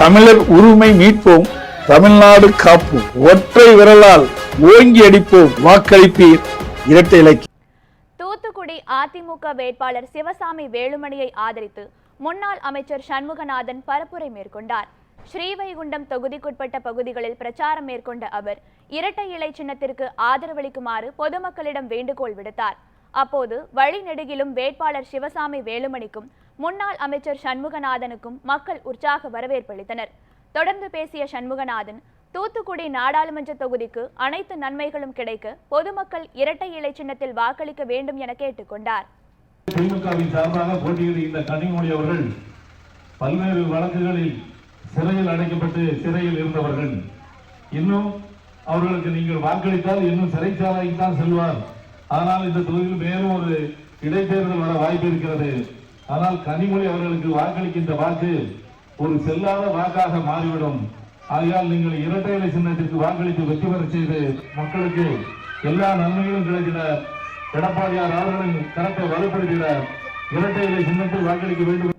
தமிழர் உரிமை மீட்போம் தமிழ்நாடு காப்போம். ஒற்றை விரலால் ஓங்கி அடிப்போம். வாக்களிப்பீர். இரட்டை இலக்கியம் தூத்துக்குடி அதிமுக வேட்பாளர் சிவசாமி வேலுமணியை ஆதரித்து முன்னாள் அமைச்சர் சண்முகநாதன் பரப்புரை மேற்கொண்டார். ஸ்ரீவைகுண்டம் தொகுதிக்குட்பட்ட பகுதிகளில் பிரச்சாரம் மேற்கொண்ட அவர் இரட்டை இலை சின்னத்திற்கு ஆதரவளிக்குமாறு பொதுமக்களிடம் வேண்டுகோள் விடுத்தார். அப்போது வழிநெடுகிலும் வேட்பாளர் சிவசாமி வேலுமணிக்கும் முன்னாள் அமைச்சர் சண்முகநாதனுக்கும் மக்கள் உற்சாக வரவேற்பளித்தனர் தொடர்ந்து பேசிய சண்முகநாதன் தூத்துக்குடி நாடாளுமன்ற தொகுதிக்கு அனைத்து நன்மைகளும் கிடைக்க பொதுமக்கள் இரட்டை இலை சின்னத்தில் வாக்களிக்க வேண்டும் என கேட்டுக்கொண்டார் திமுகவின் சார்பாக போட்டியிடுகின்ற கனிமொழி அவர்கள் பல்வேறு வழக்குகளில் சிறையில் அடைக்கப்பட்டு சிறையில் இருந்தவர்கள். இன்னும் அவர்களுக்கு நீங்கள் வாக்களித்தால் இன்னும் சிறைச்சாலைக்கு தான் செல்வார். ஆனால் இந்த தொகுதியில் மேலும் ஒரு இடைத்தேர்தல் வர வாய்ப்பு இருக்கிறது. ஆனால் கனிமொழி அவர்களுக்கு வாக்களிக்கின்ற வாக்கு ஒரு செல்லாத வாக்காக மாறிவிடும். ஆகையால் நீங்கள் இரட்டை இலை சின்னத்திற்கு வாக்களித்து வெற்றி பெற செய்து மக்களுக்கு எல்லா நன்மைகளும் கிடைக்கிற எடப்பாடியார் அவர்களின் கரத்தை வலுப்படுத்திட இரட்டை இலை சின்னத்தில் வாக்களிக்க வேண்டும்